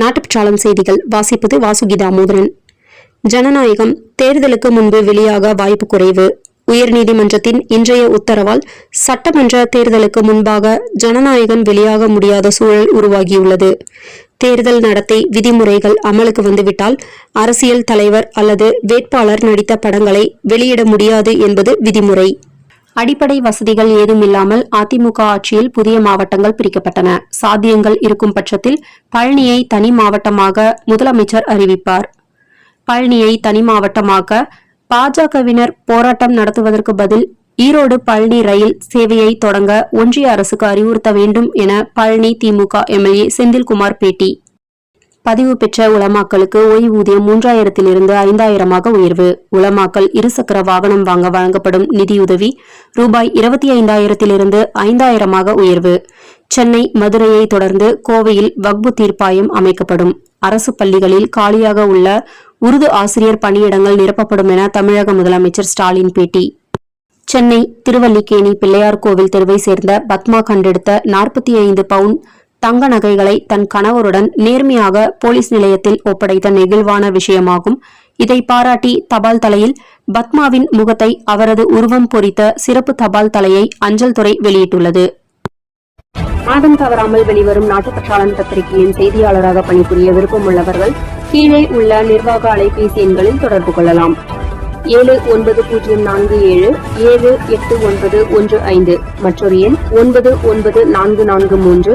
நாட்டுப்பற்றாளம் செய்திகள். வாசிப்பது வாசுகி தாமோதரன் ஜனநாயகம் தேர்தலுக்கு முன்பு வெளியாக வாய்ப்பு குறைவு. உயர்நீதிமன்றத்தின் இன்றைய உத்தரவால் சட்டமன்ற தேர்தலுக்கு முன்பாக ஜனநாயகம் வெளியாக முடியாத சூழல் உருவாகியுள்ளது. தேர்தல் நடத்தை விதிமுறைகள் அமலுக்கு வந்துவிட்டால் அரசியல் தலைவர் அல்லது வேட்பாளர் நடித்த படங்களை வெளியிட முடியாது என்பது விதிமுறை. அடிப்படை வசதிகள் ஏதும் இல்லாமல் அதிமுக ஆட்சியில் புதிய மாவட்டங்கள் பிரிக்கப்பட்டன. சாத்தியங்கள் இருக்கும் பட்சத்தில் பழனியை தனி மாவட்டமாக முதலமைச்சர் அறிவிப்பார். பழனியை தனி மாவட்டமாக பாஜகவினர் போராட்டம் நடத்துவதற்கு பதில் ஈரோடு பழனி ரயில் சேவையை தொடங்க ஒன்றிய அரசுக்கு அறிவுறுத்த வேண்டும் என பழனி திமுக எம்எல்ஏ செந்தில்குமார் பேட்டி. பதிவு பெற்ற உலமாக்களுக்கு ஓய்வூதியம் மூன்றாயிரத்திலிருந்து ஐந்தாயிரமாக உயர்வு. உலமாக்கல் இருசக்கர வாகனம் வாங்க வழங்கப்படும் நிதியுதவி ரூபாய் இருபத்தி ஐந்தாயிரத்திலிருந்து ஐந்தாயிரமாக உயர்வு. சென்னை மதுரையை தொடர்ந்து கோவையில் வக்பு தீர்ப்பாயம் அமைக்கப்படும். அரசு பள்ளிகளில் காலியாக உள்ள உருது ஆசிரியர் பணியிடங்கள் நிரப்பப்படும் என தமிழக முதலமைச்சர் ஸ்டாலின் பேட்டி. சென்னை திருவல்லிக்கேணி பிள்ளையார் கோவில் தெருவை சேர்ந்த பத்மா கண்டெடுத்த நாற்பத்தி ஐந்து பவுன் தங்க நகைகளை தன் கணவருடன் நேர்மையாக போலீஸ் நிலையத்தில் ஒப்படைத்த நெகிழ்வான விஷயமாகும். இதை பாராட்டி தபால் தலையில் பத்மாவின் முகத்தை அவரது உருவம் பொறித்த சிறப்பு தபால் தலையை அஞ்சல் துறை வெளியிட்டுள்ளது. மாதம் தவறாமல் வெளிவரும் நாட்டுப்பற்றாளன் பத்திரிகையின் செய்தியாளராக பணிபுரிய விருப்பமுள்ளவர்கள் கீழே உள்ள நிர்வாக அலைபேசி எண்களில் தொடர்பு கொள்ளலாம். ஏழு ஒன்பது பூஜ்ஜியம் நான்கு ஏழு ஏழு எட்டு ஒன்பது ஒன்று ஐந்து மற்றொரு எண் ஒன்பது ஒன்பது நான்கு நான்கு மூன்று